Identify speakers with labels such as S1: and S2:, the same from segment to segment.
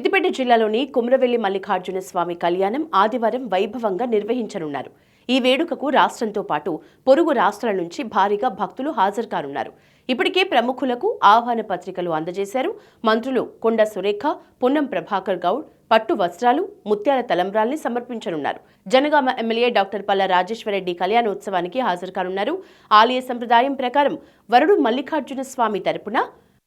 S1: సిద్దిపేట జిల్లాలోని కుమ్రవెల్లి మల్లికార్జున స్వామి కళ్యాణం ఆదివారం వైభవంగా నిర్వహించనున్నారు. ఈ వేడుకకు రాష్ట్రంతో పాటు పొరుగు రాష్ట్రాల నుంచి భారీగా భక్తులు హాజరు కానున్నారు ఇప్పటికే ప్రముఖులకు ఆహ్వాన పత్రికలు అందజేశారు. మంత్రులు కొండ సురేఖ పొన్నం ప్రభాకర్ గౌడ్ పట్టు వస్త్రాలు ముత్యాల తలంబ్రాల్ని సమర్పించనున్నారు. జనగామ ఎమ్మెల్యే డాక్టర్ పల్ల రాజేశ్వరరెడ్డి కళ్యాణోత్సవానికి హాజరు కానున్నారు ఆలయ సంప్రదాయం ప్రకారం వరుడు మల్లికార్జున స్వామి తరపున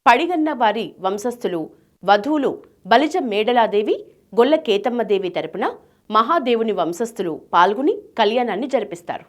S1: పడిగన్న వారి వంశస్థులు వధువులు బలిజ మేడలాదేవి గొల్ల కేతమ్మదేవి తరపున మహాదేవుని వంశస్థులు పాల్గొని కళ్యాణాన్ని జరిపిస్తారు.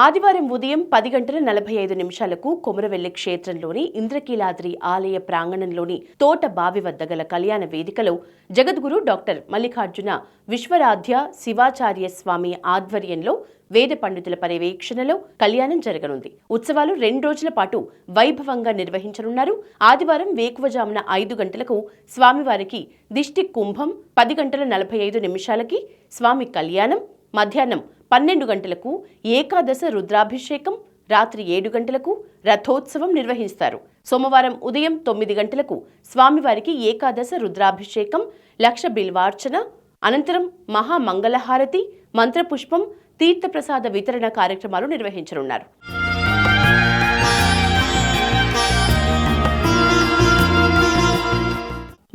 S1: ఆదివారం ఉదయం పది గంటల నలభై ఐదు నిమిషాలకు కొమరవెల్లి క్షేత్రంలోని ఇంద్రకీలాద్రి ఆలయ ప్రాంగణంలోని తోట బావి వద్ద గల కళ్యాణ వేదికలో జగద్గురు డాక్టర్ మల్లికార్జున విశ్వరాధ్య శివాచార్య స్వామి ఆధ్వర్యంలో వేద పండితుల పర్యవేక్షణలో కళ్యాణం జరగనుంది. ఉత్సవాలు రెండు రోజుల పాటు వైభవంగా నిర్వహించనున్నారు. ఆదివారం వేకువజామున ఐదు గంటలకు స్వామివారికి దిష్టి కుంభం పది గంటల నలభై ఐదు నిమిషాలకి స్వామి కళ్యాణం మధ్యాహ్నం పన్నెండు గంటలకు ఏకాదశ రుద్రాభిషేకం రాత్రి ఏడు గంటలకు రథోత్సవం నిర్వహిస్తారు. సోమవారం ఉదయం తొమ్మిది గంటలకు స్వామివారికి ఏకాదశ రుద్రాభిషేకం లక్ష బిల్వార్చన అనంతరం మహామంగళహారతి మంత్రపుష్పం తీర్థప్రసాద వితరణ కార్యక్రమాలు నిర్వహించనున్నారు.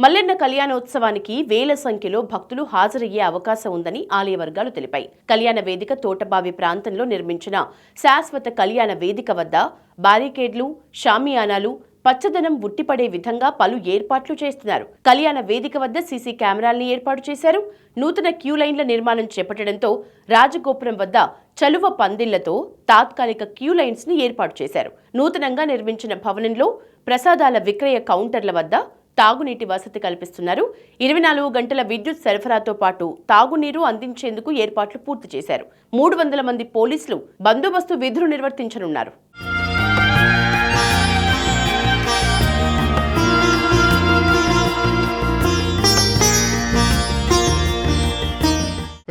S1: మల్లెన్న కళ్యాణోత్సవానికి వేల సంఖ్యలో భక్తులు హాజరయ్యే అవకాశం ఉందని ఆలయ వర్గాలు తెలిపాయి. కళ్యాణ వేదిక తోటబావి ప్రాంతంలో నిర్మించిన శాశ్వత కళ్యాణ వేదిక వద్ద బారికేడ్లు షామియానాలు పచ్చదనం ఉట్టిపడే విధంగా పలు ఏర్పాట్లు చేస్తున్నారు. కళ్యాణ వేదిక వద్ద సీసీ కెమెరాల్ని ఏర్పాటు చేశారు. నూతన క్యూ లైన్ల నిర్మాణం చేపట్టడంతో రాజగోపురం వద్ద చలువ పందిళ్ళతో తాత్కాలిక క్యూ లైన్స్ని ఏర్పాటు చేశారు. నూతనంగా నిర్మించిన భవనంలో ప్రసాదాల విక్రయ కౌంటర్ల వద్ద తాగునీటి వసతి కల్పిస్తున్నారు. ఇరవై నాలుగు గంటల విద్యుత్ సరఫరాతో పాటు తాగునీరు అందించేందుకు ఏర్పాట్లు పూర్తి చేశారు. మూడు వందల మంది పోలీసులు బందోబస్తు విధులు నిర్వర్తించనున్నారు.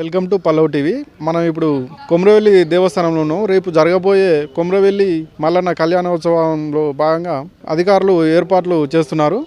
S2: Welcome to Pallav TV. మనం ఇప్పుడు కొమరవెల్లి దేవస్థానంలోనూ రేపు జరగబోయే కొమరవెల్లి మల్లన్న కళ్యాణోత్సవంలో భాగంగా అధికారులు ఏర్పాట్లు చేస్తున్నారు.